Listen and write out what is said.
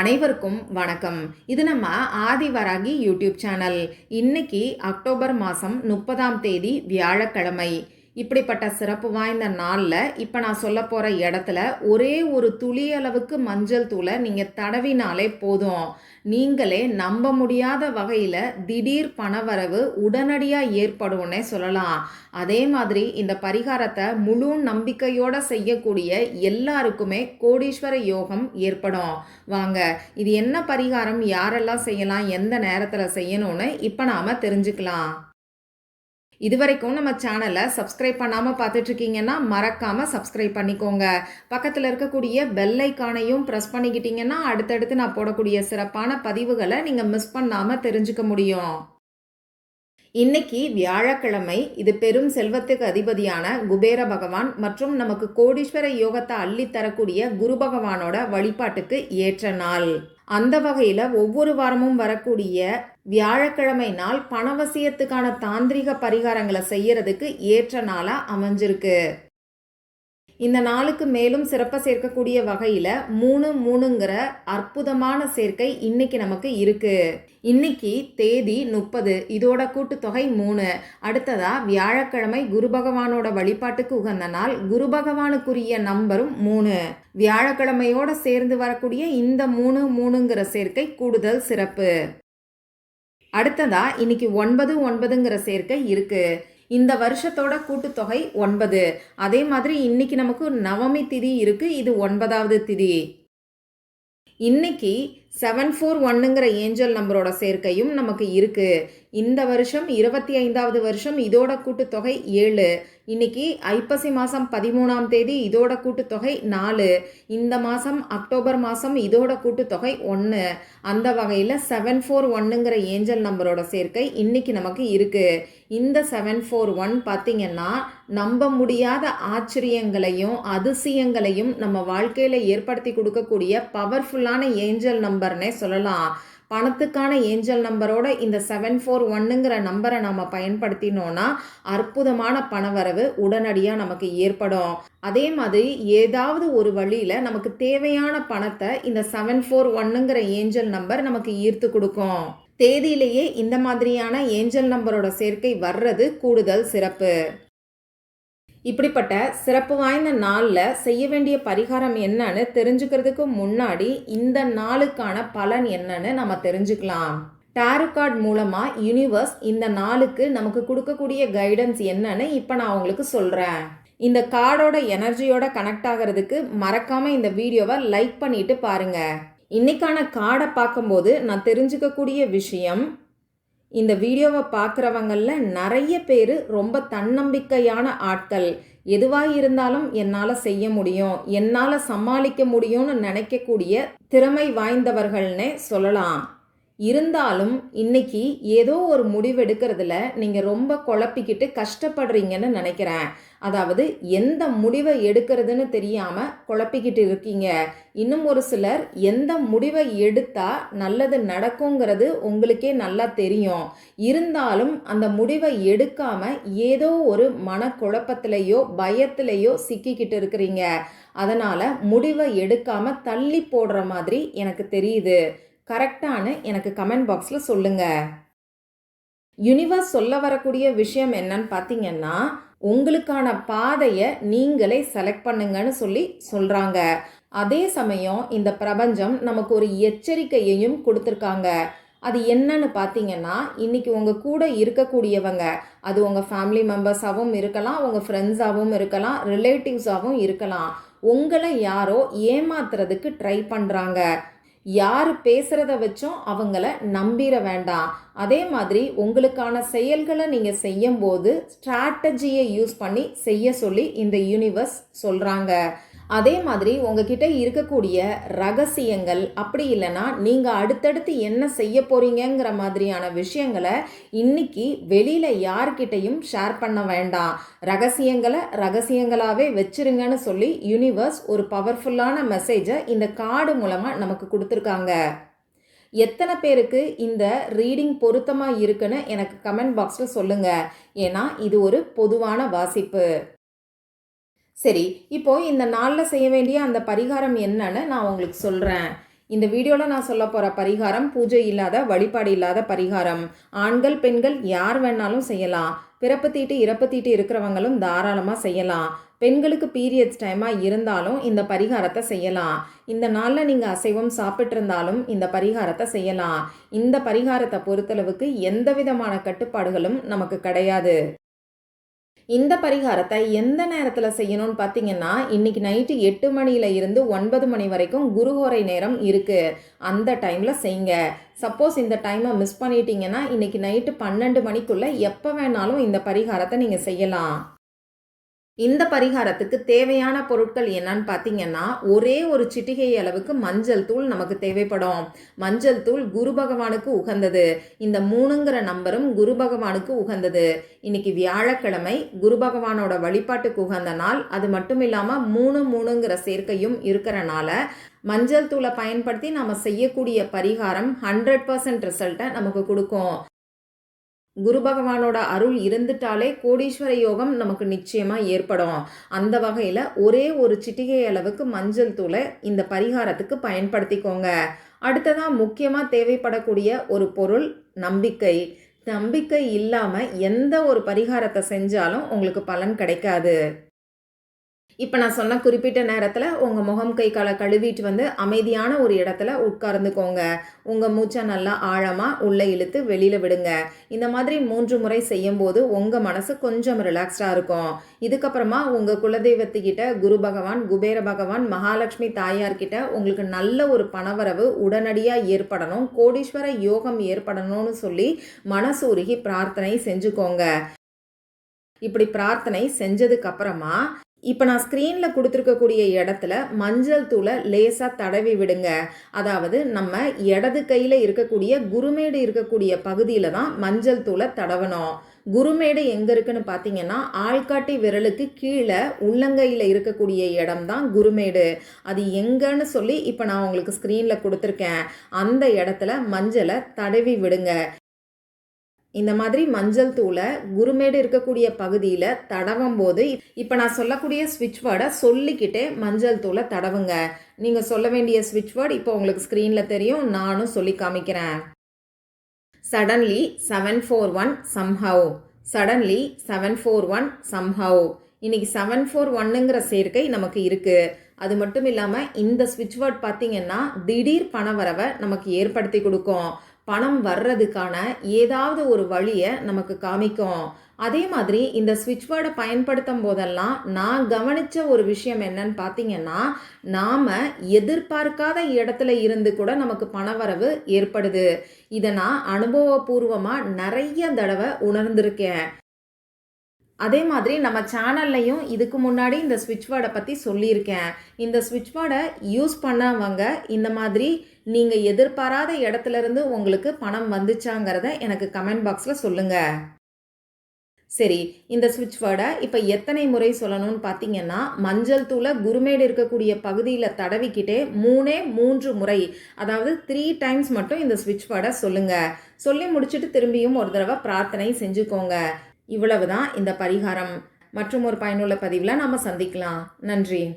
அனைவருக்கும் வணக்கம். இது நம்ம ஆதிவராகி யூடியூப் சேனல். இன்னைக்கு அக்டோபர் மாதம் முப்பதாம் தேதி வியாழக்கிழமை. இப்படிப்பட்ட சிறப்பு வாய்ந்த நாளில் இப்போ நான் சொல்ல போகிற இடத்துல ஒரே ஒரு துளி அளவுக்கு மஞ்சள் தூளை நீங்கள் தடவினாலே போதும். நீங்களே நம்ப முடியாத வகையில் திடீர் பணவரவு உடனடியாக ஏற்படும்னே சொல்லலாம். அதே மாதிரி இந்த பரிகாரத்தை முழு நம்பிக்கையோட செய்யக்கூடிய எல்லாருக்குமே கோடீஸ்வர யோகம் ஏற்படும். வாங்க இது என்ன பரிகாரம்? யாரெல்லாம் செய்யலாம்? எந்த நேரத்தில் செய்யணும்னு இப்போ நாம் தெரிஞ்சுக்கலாம். இதுவரைக்கும் நம்ம சேனலை சப்ஸ்கிரைப் பண்ணாமல் பார்த்துட்ருக்கீங்கன்னா மறக்காமல் சப்ஸ்கிரைப் பண்ணிக்கோங்க. பக்கத்தில் இருக்கக்கூடிய பெல் ஐக்கானையும் ப்ரெஸ் பண்ணிக்கிட்டீங்கன்னா அடுத்தடுத்து நான் போடக்கூடிய சிறப்பான பதிவுகளை நீங்கள் மிஸ் பண்ணாமல் தெரிஞ்சுக்க முடியும். இன்னைக்கு வியாழக்கிழமை இது பெரும் செல்வத்துக்கு அதிபதியான குபேர பகவான் மற்றும் நமக்கு கோடீஸ்வர யோகத்தை அள்ளி தரக்கூடிய குரு பகவானோட வழிபாட்டுக்கு ஏற்ற நாள். அந்த வகையில் ஒவ்வொரு வாரமும் வரக்கூடிய வியாழக்கிழமை நாள் பணவசியத்துக்கான தாந்திரிக பரிகாரங்களை செய்யறதுக்கு ஏற்ற நாளாக அமைஞ்சிருக்கு. இந்த நாளுக்கு மேலும் சிறப்பாக சேர்க்கக்கூடிய வகையில் மூணு மூணுங்கிற அற்புதமான சேர்க்கை இன்னைக்கு நமக்கு இருக்கு. இன்னைக்கு தேதி முப்பது. இதோட கூட்டுத்தொகை மூணு. அடுத்ததா வியாழக்கிழமை குரு பகவானோட வழிபாட்டுக்கு உகந்த நாள். குரு பகவானுக்குரிய நம்பரும் மூணு. வியாழக்கிழமையோட சேர்ந்து வரக்கூடிய இந்த மூணு மூணுங்கிற சேர்க்கை கூடுதல் சிறப்பு. அடுத்ததா இன்னைக்கு ஒன்பது ஒன்பதுங்கிற சேர்க்கை இருக்குது இந்த வருஷத்தோட கூட்டுத்தொகை ஒன்பது. அதே மாதிரி இன்னைக்கு நமக்கு நவமி திதி இருக்கு. இது ஒன்பதாவது திதி. இன்னைக்கு செவன் ஃபோர் ஒன்னுங்கிற ஏஞ்சல் நம்பரோட சேர்க்கையும் நமக்கு இருக்குது இந்த வருஷம் இருபத்தி ஐந்தாவது வருஷம் இதோட கூட்டுத்தொகை ஏழு. இன்னைக்கு ஐப்பசி மாதம் பதிமூணாம் தேதி இதோட கூட்டுத்தொகை நாலு. இந்த மாதம் அக்டோபர் மாதம் இதோட கூட்டுத்தொகை ஒன்று அந்த வகையில் செவன் ஃபோர் ஒன்னுங்கிற ஏஞ்சல் நம்பரோட சேர்க்கை இன்னைக்கு நமக்கு இருக்குது இந்த செவன் ஃபோர் ஒன் பார்த்திங்கன்னா நம்ப முடியாத ஆச்சரியங்களையும் அதிசயங்களையும் நம்ம வாழ்க்கையில் ஏற்படுத்தி கொடுக்கக்கூடிய பவர்ஃபுல்லான ஏஞ்சல் நம்பர்னே சொல்லலாம். பணத்துக்கான ஏஞ்சல் நம்பரோட இந்த செவன் ஃபோர் ஒன்னுங்கிற நம்பரை நம்ம பயன்படுத்தினோன்னா அற்புதமான பணவரவு உடனடியாக நமக்கு ஏற்படும். அதே மாதிரி ஏதாவது ஒரு வழியில் நமக்கு தேவையான பணத்தை இந்த செவன் ஃபோர் ஒன்னுங்கிற ஏஞ்சல் நம்பர் நமக்கு ஈர்த்து கொடுக்கும். தேதியிலேயே இந்த மாதிரியான ஏஞ்சல் நம்பரோட சேர்க்கை வர்றது கூடுதல் சிறப்பு. இப்படிப்பட்ட சிறப்பு வாய்ந்த நாளில் செய்ய வேண்டிய பரிகாரம் என்னன்னு தெரிஞ்சுக்கிறதுக்கு முன்னாடி இந்த நாளுக்கான பலன் என்னன்னு நம்ம தெரிஞ்சுக்கலாம். டேரோ கார்டு மூலமாக யூனிவர்ஸ் இந்த நாளுக்கு நமக்கு கொடுக்கக்கூடிய கைடன்ஸ் என்னன்னு இப்போ நான் உங்களுக்கு சொல்கிறேன் இந்த கார்டோட எனர்ஜியோட கனெக்ட் ஆகிறதுக்கு மறக்காமல் இந்த வீடியோவை லைக் பண்ணிட்டு பாருங்கள் இன்னைக்கான கார்டை பார்க்கும்போது நான் தெரிஞ்சுக்கக்கூடிய விஷயம் இந்த வீடியோவை பார்க்குறவங்களில் நிறைய பேர் ரொம்ப தன்னம்பிக்கையான ஆட்கள். எதுவாக இருந்தாலும் என்னால் செய்ய முடியும் என்னால் சமாளிக்க முடியும்னு நினைக்கக்கூடிய திறமை வாய்ந்தவர்கள்னே சொல்லலாம். இருந்தாலும் இன்னைக்கு ஏதோ ஒரு முடிவெடுக்கிறதுல நீங்கள் ரொம்ப குழப்பிக்கிட்டு கஷ்டப்படுறீங்கன்னு நினைக்கிறேன். அதாவது எந்த முடிவை எடுக்கிறதுன்னு தெரியாமல் குழப்பிக்கிட்டு இருக்கீங்க. இன்னும் ஒரு சிலர் எந்த முடிவை எடுத்தால் நல்லது நடக்குங்கிறது உங்களுக்கே நல்லா தெரியும். இருந்தாலும் அந்த முடிவை எடுக்காமல் ஏதோ ஒரு மனக்குழப்பத்திலேயோ பயத்திலேயோ சிக்கிக்கிட்டு இருக்கிறீங்க. அதனால் முடிவை எடுக்காமல் தள்ளி போடுற மாதிரி எனக்கு தெரியுது. கரெக்டானு எனக்கு கமெண்ட் பாக்ஸில் சொல்லுங்கள் யூனிவர்ஸ் சொல்ல வரக்கூடிய விஷயம் என்னன்னு பார்த்தீங்கன்னா உங்களுக்கான பாதையை நீங்களே செலக்ட் பண்ணுங்கன்னு சொல்லி சொல்கிறாங்க அதே சமயம் இந்த பிரபஞ்சம் நமக்கு ஒரு எச்சரிக்கையையும் கொடுத்துருக்காங்க. அது என்னன்னு பார்த்தீங்கன்னா இன்னைக்கு உங்கள் கூட இருக்கக்கூடியவங்க அது உங்கள் ஃபேமிலி மெம்பர்ஸாகவும் இருக்கலாம் உங்கள் ஃப்ரெண்ட்ஸாகவும் இருக்கலாம் ரிலேட்டிவ்ஸாகவும் இருக்கலாம். உங்களை யாரோ ஏமாத்துறதுக்கு ட்ரை பண்ணுறாங்க யார் பேசுகிறத வச்சும் அவங்கள நம்பிட வேண்டாம். அதே மாதிரி உங்களுக்கான செயல்களை நீங்கள் செய்யும்போது ஸ்ட்ராட்டஜியை யூஸ் பண்ணி செய்ய சொல்லி இந்த யூனிவர்ஸ் சொல்கிறாங்க அதே மாதிரி உங்ககிட்ட இருக்கக்கூடிய ரகசியங்கள் அப்படி இல்லைன்னா நீங்கள் அடுத்தடுத்து என்ன செய்ய போறீங்கங்கிற மாதிரியான விஷயங்களை இன்னைக்கு வெளியில் யார்கிட்டையும் ஷேர் பண்ண வேண்டாம். ரகசியங்களை ரகசியங்களாகவே வச்சிருங்கன்னு சொல்லி யூனிவர்ஸ் ஒரு பவர்ஃபுல்லான மெசேஜை இந்த கார்டு மூலமாக நமக்கு கொடுத்துருக்காங்க. எத்தனை பேருக்கு இந்த ரீடிங் பொருத்தமாக இருக்குன்னு எனக்கு கமெண்ட் பாக்ஸில் சொல்லுங்கள் ஏன்னா இது ஒரு பொதுவான வாசிப்பு. சரி இப்போ இந்த நாளில் செய்ய வேண்டிய அந்த பரிகாரம் என்னன்னு நான் உங்களுக்கு சொல்கிறேன் இந்த வீடியோவில் நான் சொல்ல போகிற பரிகாரம் பூஜை இல்லாத வழிபாடு இல்லாத பரிகாரம். ஆண்கள் பெண்கள் யார் வேணாலும் செய்யலாம். பிறப்பு தீட்டு இறப்பு தீட்டு இருக்கிறவங்களும் தாராளமாக செய்யலாம். பெண்களுக்கு பீரியட்ஸ் டைமாக இருந்தாலும் இந்த பரிகாரத்தை செய்யலாம். இந்த நாளில் நீங்கள் அசைவம் சாப்பிட்ருந்தாலும் இந்த பரிகாரத்தை செய்யலாம். இந்த பரிகாரத்தை பொறுத்தளவுக்கு எந்த விதமான கட்டுப்பாடுகளும் நமக்கு கிடையாது. இந்த பரிகாரத்தை எந்த நேரத்தில் செய்யணும்னு பார்த்தீங்கன்னா இன்னைக்கு நைட்டு எட்டு மணியில இருந்து ஒன்பது மணி வரைக்கும் குருஹோரை நேரம் இருக்கு. அந்த டைமில் செய்யுங்க சப்போஸ் இந்த டைமை மிஸ் பண்ணிட்டீங்கன்னா இன்னைக்கு நைட்டு பன்னெண்டு மணிக்குள்ள எப்போ வேணாலும் இந்த பரிகாரத்தை நீங்கள் செய்யலாம். இந்த பரிகாரத்துக்கு தேவையான பொருட்கள் என்னன்னு பார்த்தீங்கன்னா ஒரே ஒரு சிட்டிகை அளவுக்கு மஞ்சள் தூள் நமக்கு தேவைப்படும். மஞ்சள் தூள் குரு பகவானுக்கு உகந்தது. இந்த மூணுங்கிற நம்பரும் குரு பகவானுக்கு உகந்தது. இன்னைக்கு வியாழக்கிழமை குரு பகவானோட வழிபாட்டுக்கு உகந்த நாள். அது மட்டும் இல்லாமல் மூணு மூணுங்கிற சேர்க்கையும் இருக்கிறனால மஞ்சள் தூளை பயன்படுத்தி நம்ம செய்யக்கூடிய பரிகாரம் ஹண்ட்ரட் பர்சன்ட் ரிசல்ட்டை நமக்கு கொடுக்கும். குரு பகவானோட அருள் இருந்துட்டாலே கோடீஸ்வர யோகம் நமக்கு நிச்சயமாக ஏற்படும். அந்த வகையில் ஒரே ஒரு சிட்டிகை அளவுக்கு மஞ்சள் தூளை இந்த பரிகாரத்துக்கு பயன்படுத்திக்கோங்க. அடுத்ததாக முக்கியமாக தேவைப்படக்கூடிய ஒரு பொருள் நம்பிக்கை. நம்பிக்கை இல்லாமல் எந்த ஒரு பரிகாரத்தை செஞ்சாலும் உங்களுக்கு பலன் கிடைக்காது. இப்போ நான் சொன்ன குறிப்பிட்ட நேரத்தில் உங்கள் முகம் கை காலை கழுவிட்டு வந்து அமைதியான ஒரு இடத்துல உட்கார்ந்துக்கோங்க. உங்கள் மூச்சை நல்லா ஆழமாக உள்ளே இழுத்து வெளியில் விடுங்க. இந்த மாதிரி மூன்று முறை செய்யும்போது உங்கள் மனசு கொஞ்சம் ரிலாக்ஸ்டாக இருக்கும். இதுக்கப்புறமா உங்கள் குலதெய்வத்துக்கிட்ட குரு பகவான் குபேர பகவான் மகாலட்சுமி தாயார்கிட்ட உங்களுக்கு நல்ல ஒரு பணவரவு உடனடியாக ஏற்படணும். கோடீஸ்வர யோகம் ஏற்படணும்னு சொல்லி மனசு உருகி பிரார்த்தனை செஞ்சுக்கோங்க. இப்படி பிரார்த்தனை செஞ்சதுக்கு அப்புறமா இப்போ நான் ஸ்க்ரீனில் கொடுத்துருக்கக்கூடிய இடத்துல மஞ்சள் தூளை லேசாக தடவி விடுங்க. அதாவது நம்ம இடது கையில் இருக்கக்கூடிய குருமேடு இருக்கக்கூடிய பகுதியில் தான் மஞ்சள் தூளை தடவணும். குருமேடு எங்கே இருக்குன்னு பார்த்தீங்கன்னா ஆள்காட்டி விரலுக்கு கீழே உள்ளங்கையில் இருக்கக்கூடிய இடம் தான் குருமேடு. அது எங்கன்னு சொல்லி இப்போ நான் உங்களுக்கு ஸ்க்ரீனில் கொடுத்துருக்கேன். அந்த இடத்துல மஞ்சளை தடவி விடுங்க. இந்த மாதிரி மஞ்சள் தூளை குருமேடு இருக்கக்கூடிய பகுதியில் தடவும் போது இப்போ நான் சொல்லக்கூடிய ஸ்விட்ச் வேர்டை சொல்லிக்கிட்டே மஞ்சள் தூளை தடவுங்க. நீங்கள் சொல்ல வேண்டிய ஸ்விட்ச் வேர்டு இப்போ உங்களுக்கு ஸ்க்ரீனில் தெரியும் நானும் சொல்லி காமிக்கிறேன். Suddenly seven four one somehow suddenly seven four one somehow இன்னைக்கு செவன் ஃபோர் ஒன்னுங்கிற சேர்க்கை நமக்கு இருக்குது அது மட்டும் இல்லாமல் இந்த ஸ்விட்ச் வேர்ட் பார்த்தீங்கன்னா திடீர் பணவரவை நமக்கு ஏற்படுத்தி கொடுக்கும். பணம் வர்றதுக்கான ஏதாவது ஒரு வழியை நமக்கு காமிக்கும். அதே மாதிரி இந்த ஸ்விட்ச் வேர்டை பயன்படுத்தும் போதெல்லாம் நான் கவனித்த ஒரு விஷயம் என்னன்னு பார்த்தீங்கன்னா நாம் எதிர்பார்க்காத இடத்துல இருந்து கூட நமக்கு பணவரவு ஏற்படுது. இதை நான் அனுபவபூர்வமாக நிறைய தடவை உணர்ந்திருக்கேன். அதே மாதிரி நம்ம சேனல்லையும் இதுக்கு முன்னாடி இந்த ஸ்விட்ச் வேர்டை பற்றி சொல்லியிருக்கேன். இந்த ஸ்விட்ச் வேர்டை யூஸ் பண்ணவங்க இந்த மாதிரி நீங்கள் எதிர்பாராத இடத்துல இருந்து உங்களுக்கு பணம் வந்துச்சாங்கிறத எனக்கு கமெண்ட் பாக்ஸில் சொல்லுங்கள் சரி இந்த ஸ்விட்ச் வேர்டை இப்போ எத்தனை முறை சொல்லணும்னு பார்த்தீங்கன்னா மஞ்சள் தூளை குருமேடு இருக்கக்கூடிய பகுதியில் தடவிக்கிட்டே மூணே மூன்று முறை அதாவது த்ரீ டைம்ஸ் மட்டும் இந்த ஸ்விட்ச் வேர்டை சொல்லுங்கள் சொல்லி முடிச்சுட்டு திரும்பியும் ஒரு தடவை பிரார்த்தனை செஞ்சுக்கோங்க. இவ்வளவுதான் இந்த பரிகாரம். மற்றும் ஒரு பயனுள்ள பதிவில் நாம் சந்திக்கலாம். நன்றி.